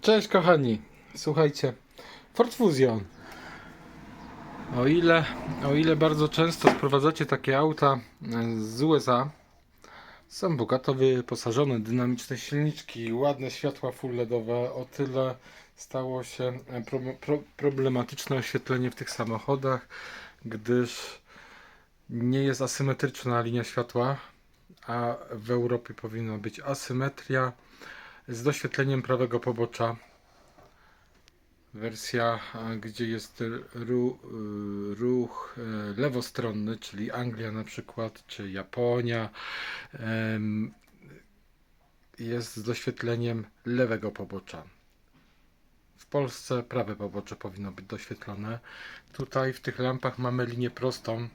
Cześć kochani, słuchajcie, Ford Fusion. O ile, o ile bardzo często sprowadzacie takie auta e, z USA, są bogato wyposażone, dynamiczne silniczki, ładne światła full LEDowe, o tyle stało się e, pro, pro, problematyczne oświetlenie w tych samochodach, gdyż nie jest asymetryczna linia światła, a w Europie powinna być asymetria z doświetleniem prawego pobocza. Wersja, gdzie jest y, ruch e, lewostronny, czyli Anglia na przykład, czy Japonia, jest z doświetleniem lewego pobocza. W Polsce prawe pobocze powinno być doświetlone. Tutaj w tych lampach mamy linię prostą,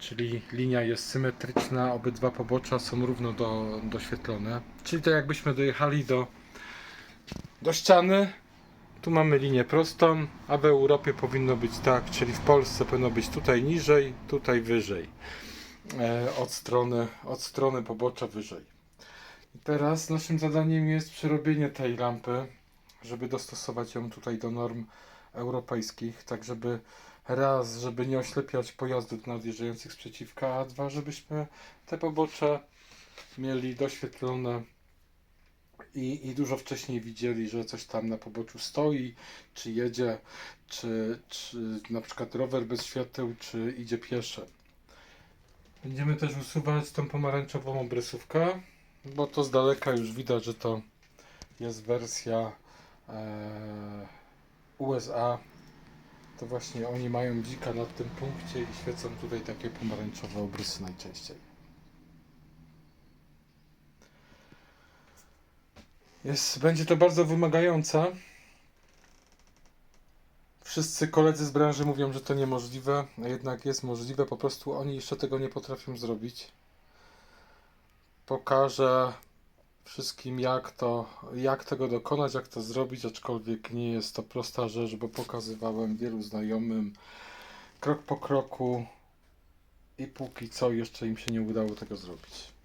czyli linia jest symetryczna, obydwa pobocza są równo do, doświetlone. Czyli to jakbyśmy dojechali do, do ściany, tu mamy linię prostą, a w Europie powinno być tak, czyli w Polsce powinno być tutaj niżej, tutaj wyżej. E, od, strony, od strony pobocza wyżej. I teraz naszym zadaniem jest przerobienie tej lampy, żeby dostosować ją tutaj do norm europejskich, tak żeby raz, żeby nie oślepiać pojazdów nadjeżdżających sprzeciwka, a dwa, żebyśmy te pobocze mieli doświetlone i, i dużo wcześniej widzieli, że coś tam na poboczu stoi, czy jedzie, czy, czy na przykład rower bez świateł, czy idzie piesze. Będziemy też usuwać tą pomarańczową obrysówkę, bo to z daleka już widać, że to jest wersja e, USA. To właśnie oni mają dzika na tym punkcie i świecą tutaj takie pomarańczowe obrysy najczęściej. Jest, będzie to bardzo wymagające. Wszyscy koledzy z branży mówią, że to niemożliwe, a jednak jest możliwe, po prostu oni jeszcze tego nie potrafią zrobić. Pokażę wszystkim jak to, jak tego dokonać, jak to zrobić, aczkolwiek nie jest to prosta rzecz, bo pokazywałem wielu znajomym krok po kroku i póki co jeszcze im się nie udało tego zrobić.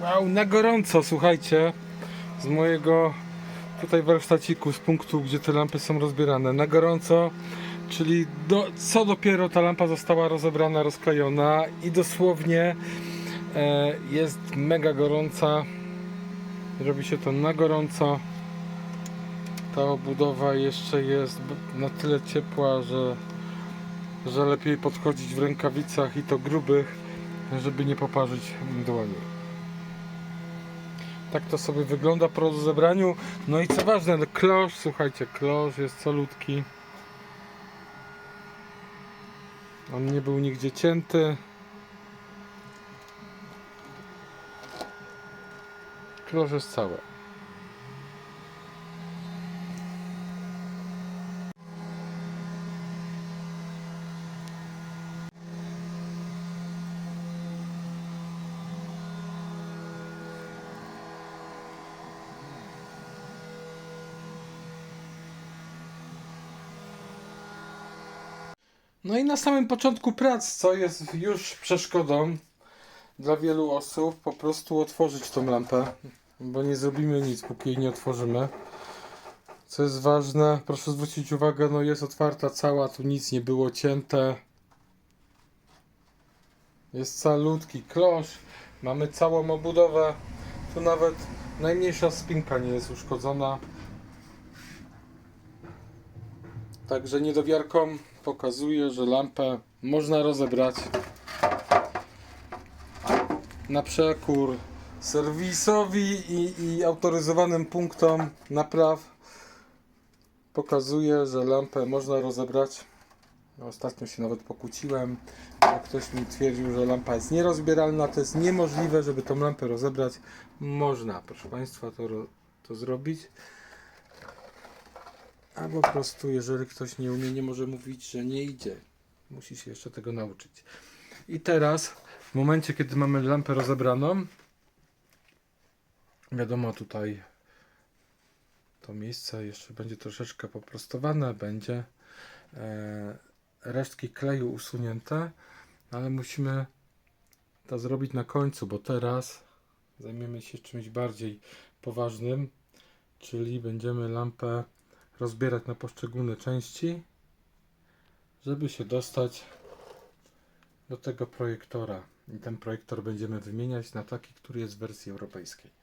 Wow, na gorąco, słuchajcie, z mojego tutaj warsztaciku, z punktu, gdzie te lampy są rozbierane, na gorąco, czyli do, co dopiero ta lampa została rozebrana, rozklejona i dosłownie e, jest mega gorąca, robi się to na gorąco, ta obudowa jeszcze jest na tyle ciepła, że, że lepiej podchodzić w rękawicach i to grubych, żeby nie poparzyć dłoni. Tak to sobie wygląda po rozebraniu. No i co ważne, no klosz, słuchajcie, klosz jest calutki. On nie był nigdzie cięty. Klosz jest cały. No i na samym początku prac, co jest już przeszkodą dla wielu osób, po prostu otworzyć tą lampę, bo nie zrobimy nic, póki jej nie otworzymy. Co jest ważne, proszę zwrócić uwagę, no jest otwarta cała, tu nic nie było cięte. Jest calutki klosz, mamy całą obudowę, tu nawet najmniejsza spinka nie jest uszkodzona. Także niedowiarkom pokazuje, że lampę można rozebrać na przekór serwisowi i, i autoryzowanym punktom napraw. Pokazuje, że lampę można rozebrać. Ostatnio się nawet pokłóciłem, bo ktoś mi twierdził, że lampa jest nierozbieralna. To jest niemożliwe, żeby tą lampę rozebrać. Można, proszę Państwa, to, to zrobić. A po prostu, jeżeli ktoś nie umie, nie może mówić, że nie idzie. Musi się jeszcze tego nauczyć. I teraz, w momencie, kiedy mamy lampę rozebraną, Wiadomo, tutaj to miejsce jeszcze będzie troszeczkę poprostowane, będzie e, resztki kleju usunięte, ale musimy to zrobić na końcu, bo teraz zajmiemy się czymś bardziej poważnym, czyli będziemy lampę rozbierać na poszczególne części, żeby się dostać do tego projektora. I ten projektor będziemy wymieniać na taki, który jest w wersji europejskiej.